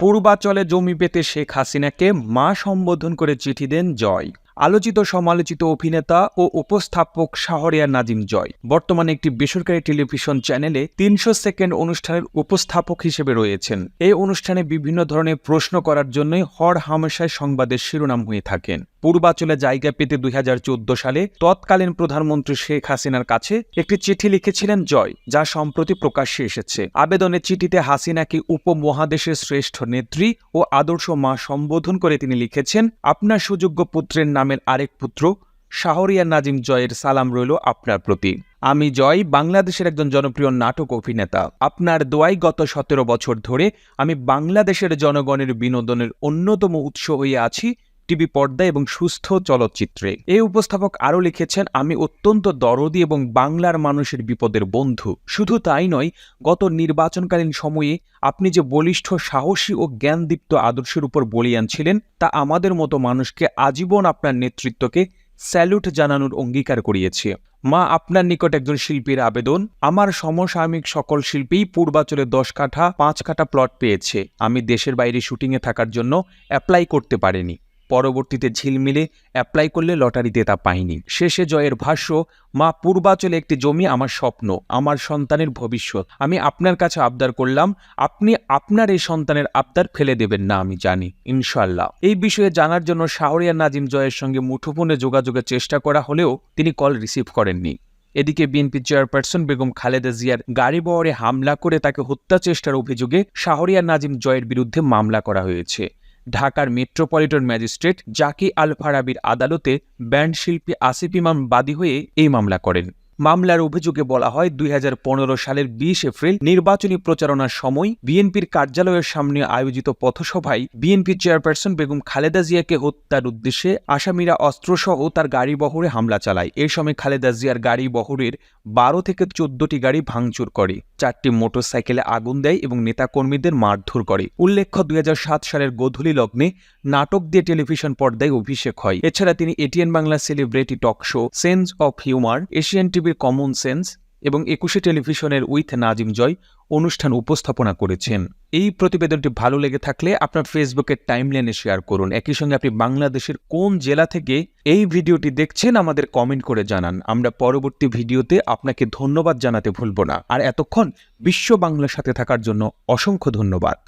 পূর্বাচলে জমি পেতে শেখ হাসিনাকে মা সম্বোধন করে চিঠি দেন জয়। আলোচিত সমালোচিত অভিনেতা ও উপস্থাপক শাহরিয়ার নাজিম জয়। বর্তমানে একটি বেসরকারি টেলিভিশন চ্যানেলে তিনশো সেকেন্ড অনুষ্ঠানের উপস্থাপক হিসেবে রয়েছেন। এই অনুষ্ঠানে বিভিন্ন ধরনের প্রশ্ন করার জন্যই হর হামেশায় সংবাদের শিরোনাম হয়ে থাকেন। পূর্বাচলে জায়গা পেতে দুই হাজার চোদ্দ সালে তৎকালীন প্রধানমন্ত্রী শেখ হাসিনার কাছে একটি চিঠি লিখেছিলেন জয়, যা সম্প্রতি প্রকাশ্যে এসেছে। আবেদনের চিঠিতে হাসিনাকে উপমহাদেশের শ্রেষ্ঠ নেত্রী ও আদর্শ মা সম্বোধন করে তিনি লিখেছেন, আপনার সুযোগ্য পুত্রের নামের আরেক পুত্র শাহরিয়া নাজিম জয়ের সালাম রইল আপনার প্রতি। আমি জয় বাংলাদেশের একজন জনপ্রিয় নাটক অভিনেতা। আপনার দোয়াই গত সতেরো বছর ধরে আমি বাংলাদেশের জনগণের বিনোদনের অন্যতম উৎস হয়ে আছি টিভি পর্দা এবং সুস্থ চলচ্চিত্রে। এই উপস্থাপক আরও লিখেছেন, আমি অত্যন্ত দরদি এবং বাংলার মানুষের বিপদের বন্ধু। শুধু তাই নয়, গত নির্বাচনকালীন সময়ে আপনি যে বলিষ্ঠ, সাহসী ও জ্ঞানদীপ্ত আদর্শের উপর বলিয়ান ছিলেন, তা আমাদের মতো মানুষকে আজীবন আপনার নেতৃত্বকে স্যালুট জানানোর অঙ্গীকার করিয়েছে। মা, আপনার নিকট একজন শিল্পীর আবেদন। আমার সমসাময়িক সকল শিল্পীই পূর্বাচলে দশ কাঠা, পাঁচ কাঠা প্লট পেয়েছে। আমি দেশের বাইরে শুটিংয়ে থাকার জন্য অ্যাপ্লাই করতে পারিনি। পরবর্তীতে ঝিলমিলে অ্যাপ্লাই করলে লটারিতে তা পাইনি। শেষে জয়ের ভাষ্য, মা, পূর্বাচলে একটি জমি আমার স্বপ্ন, আমার সন্তানের ভবিষ্যৎ। আমি আপনার কাছে আবদার করলাম, আপনি আপনার এই সন্তানের আবদার ফেলে দেবেন না, আমি জানি। ইনশাল্লাহ এই বিষয়ে জানার জন্য শাহরিয়া নাজিম জয়ের সঙ্গে মুঠোফোনে যোগাযোগের চেষ্টা করা হলেও তিনি কল রিসিভ করেননি। এদিকে বিএনপি চেয়ারপারসন বেগম খালেদা জিয়ার গাড়ি বহরে হামলা করে তাকে হত্যা চেষ্টার অভিযোগে শাহরিয়া নাজিম জয়ের বিরুদ্ধে মামলা করা হয়েছে। ঢাকার মেট্রোপলিটন ম্যাজিস্ট্রেট জাকি আল ফারাবির আদালতে ব্যান্ড শিল্পী আসিফ ইমাম বাদী হয়ে এই মামলা করেন। মামলার অভিযোগে বলা হয়, দুই হাজার পনেরো সালের বিশ এপ্রিল নির্বাচনী প্রচারণার সময় বিএনপির কার্যালয়ের সামনে আয়োজিত পথসভায় বিএনপি চেয়ারপারসন বেগম খালেদা জিয়াকে হত্যার উদ্দেশ্যে আসামিরা অস্ত্রসহ তার গাড়ি বহরে হামলা চালায়। এ সময় খালেদা জিয়ার গাড়ি বহরের বারো থেকে চোদ্দটি গাড়ি ভাঙচুর করে, চারটি মোটরসাইকেলে আগুন দেয় এবং নেতাকর্মীদের মারধর করে। উল্লেখ্য, দুই হাজার সাত সালের গোধূলি লগ্নে নাটক দিয়ে টেলিভিশন পর্দায় অভিষেক হয়। এছাড়া তিনি ATN Bangla celebrity talk show, sense of humour, Asian টিভির কমন সেন্স এবং একুশে টেলিভিশনের উইথ নাজিম জয় অনুষ্ঠান উপস্থাপনা করেছেন। এই প্রতিবেদনটি ভালো লেগে থাকলে আপনার ফেসবুকের টাইমলাইনে শেয়ার করুন। একই সঙ্গে আপনি বাংলাদেশের কোন জেলা থেকে এই ভিডিওটি দেখছেন আমাদের কমেন্ট করে জানান। আমরা পরবর্তী ভিডিওতে আপনাকে ধন্যবাদ জানাতে ভুলব না। আর এতক্ষণ বিশ্ব বাংলার সাথে থাকার জন্য অসংখ্য ধন্যবাদ।